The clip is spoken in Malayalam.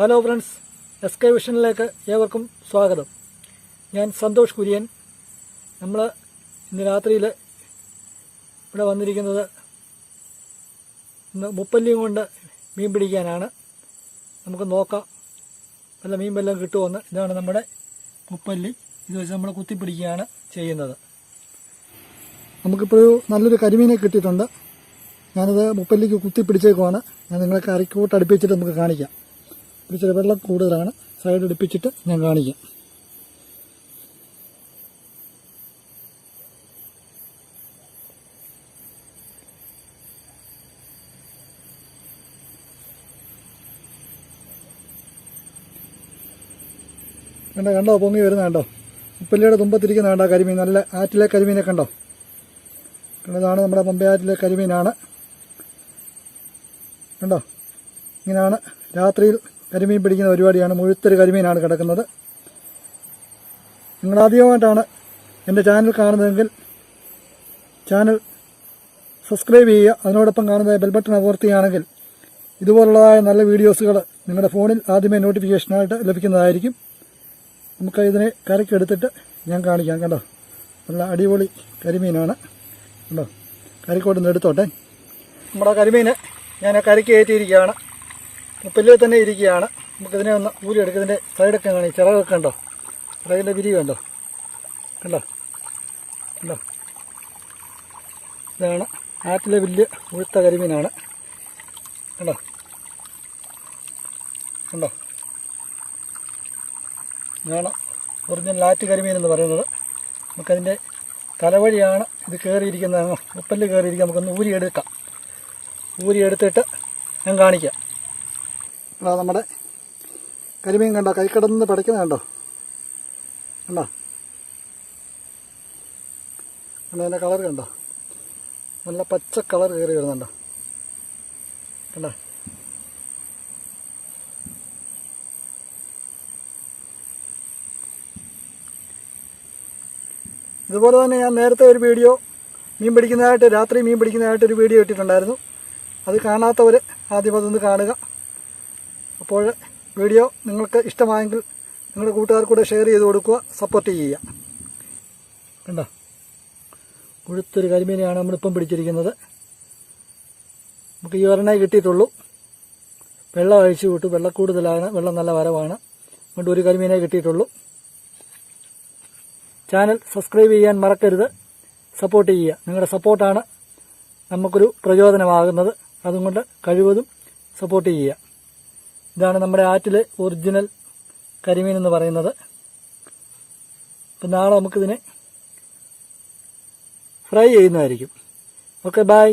ഹലോ ഫ്രണ്ട്സ് എസ് കെ വിഷനിലേക്ക് ഏവർക്കും സ്വാഗതം. ഞാൻ സന്തോഷ് കുര്യൻ. നമ്മൾ ഇന്ന് രാത്രിയിൽ ഇവിടെ വന്നിരിക്കുന്നത് ഇന്ന് മുപ്പല്ലിയും കൊണ്ട് മീൻ പിടിക്കാനാണ്. നമുക്ക് നോക്കാം. വല്ല മീൻ വല്ലതും കിട്ടുമെന്ന് ഇതാണ് നമ്മുടെ മുപ്പല്ലി. ഇത് വെച്ച് നമ്മൾ കുത്തിപ്പിടിക്കുകയാണ് ചെയ്യുന്നത്. നമുക്കിപ്പോൾ നല്ലൊരു കരിമീനെ കിട്ടിയിട്ടുണ്ട്. ഞാനത് മുപ്പല്ലിക്ക് കുത്തിപ്പിടിച്ചേക്കുവാണ്. ഞാൻ നിങ്ങളെ കറിക്കോട്ട് അടുപ്പിച്ചിട്ട് നമുക്ക് കാണിക്കാം. ഇച്ചിരി വെള്ളം കൂടുതലാണ്. സൈഡ് അടുപ്പിച്ചിട്ട് ഞാൻ കാണിക്കാം. കണ്ടോ കണ്ടോ പൊങ്ങി വരുന്ന കണ്ടോ? ഉപ്പല്ലിയുടെ തുമ്പത്തിരിക്കുന്ന കണ്ടോ കരിമീൻ? നല്ല ആറ്റിലെ കരിമീനെ കണ്ടോ? കണ്ടതാണ് നമ്മുടെ പമ്പയാറ്റിലെ കരിമീനാണ്. കണ്ടോ? ഇങ്ങനെയാണ് രാത്രിയിൽ കരിമീൻ പിടിക്കുന്ന പരിപാടിയാണ്. മുഴുത്തൊരു കരിമീനാണ് കിടക്കുന്നത്. നിങ്ങൾ ആദ്യമായിട്ടാണ് എന്റെ ചാനൽ കാണുന്നതെങ്കിൽ ചാനൽ സബ്സ്ക്രൈബ് ചെയ്യുക. അതിനോടൊപ്പം കാണുന്ന ബെൽബട്ടൺ അമർത്തുകയാണെങ്കിൽ ഇതുപോലുള്ളതായ നല്ല വീഡിയോസുകൾ നിങ്ങളുടെ ഫോണിൽ ആദ്യമേ നോട്ടിഫിക്കേഷനായിട്ട് ലഭിക്കുന്നതായിരിക്കും. നമുക്ക് ഇതിനെ കരക്കെടുത്തിട്ട് ഞാൻ കാണിക്കാം കണ്ടോ? നല്ല അടിപൊളി കരിമീനാണ്. കണ്ടോ? കരിക്കോട്ട് നിന്ന് എടുത്തോട്ടെ. നമ്മുടെ കരിമീന് ഞാൻ കരക്ക് കയറ്റിയിരിക്കുകയാണ്. മുപ്പല്ലിൽ തന്നെ ഇരിക്കുകയാണ്. നമുക്കിതിനെ ഒന്ന് ഊരി എടുക്കുന്നതിന്റെ സൈഡൊക്കെ കാണി. ചിറകൊക്കെ ഉണ്ടോ ചിറകിന്റെ വിരി കണ്ടോ? കണ്ടോ? കണ്ടോ? ഇതാണ് ആറ്റിലെ വലിയ ഉഴുത്ത കരിമീനാണ്. കണ്ടോ? കണ്ടോ? ഇതാണ് ഒറിജിനൽ ആറ്റ് കരിമീൻ എന്ന് പറയുന്നത്. നമുക്കതിന്റെ തലവഴിയാണ് ഇത് കയറിയിരിക്കുന്നത് ഉപ്പൽ കയറിയിരിക്കുക നമുക്കൊന്ന് ഊരിയെടുക്കാം. ഊരിയെടുത്തിട്ട് ഞാൻ കാണിക്കാം. അതാ നമ്മുടെ കരിമീൻ കണ്ടോ? കൈക്കടന്ന് പടയ്ക്കുന്നത് കണ്ടോ? കണ്ടോ? അതിന്റെ കളർ കണ്ടോ? നല്ല പച്ച കളർ കയറി വരുന്നുണ്ടോ? കണ്ടോ? ഇതുപോലെ തന്നെ ഞാൻ നേരത്തെ ഒരു വീഡിയോ മീൻ പിടിക്കുന്നതായിട്ട് രാത്രി മീൻ പിടിക്കുന്നതായിട്ട് ഒരു വീഡിയോ ഇട്ടിട്ടുണ്ടായിരുന്നു. അത് കാണാത്തവർ ആദ്യം അതൊന്ന് കാണുക. അപ്പോൾ വീഡിയോ നിങ്ങൾക്ക് ഇഷ്ടമായെങ്കിൽ നിങ്ങളുടെ കൂട്ടുകാർക്കൂടെ ഷെയർ ചെയ്ത് കൊടുക്കുക സപ്പോർട്ട് ചെയ്യുക. കണ്ടോ? കൊഴുത്തൊരു കരിമീനെയാണ് നമ്മളിപ്പം പിടിച്ചിരിക്കുന്നത്. നമുക്ക് ഈ ഒരെണ്ണേ കിട്ടിയിട്ടുള്ളൂ. വെള്ളം അഴിച്ചു വിട്ടു. വെള്ളം കൂടുതലാണ്. വെള്ളം നല്ല വരവാണ്. അതുകൊണ്ട് ഒരു കരിമീനെ കിട്ടിയിട്ടുള്ളൂ. ചാനൽ സബ്സ്ക്രൈബ് ചെയ്യാൻ മറക്കരുത്. സപ്പോർട്ട് ചെയ്യുക. നിങ്ങളുടെ സപ്പോർട്ടാണ് നമുക്കൊരു പ്രചോദനമാകുന്നത്. അതുകൊണ്ട് കഴിവതും സപ്പോർട്ട് ചെയ്യുക. ഇതാണ് നമ്മുടെ ആറ്റിലെ ഒറിജിനൽ കരിമീൻ എന്ന് പറയുന്നത്. അപ്പം നാളെ നമുക്കിതിനെ ഫ്രൈ ചെയ്യുന്നതായിരിക്കും. Okay bye.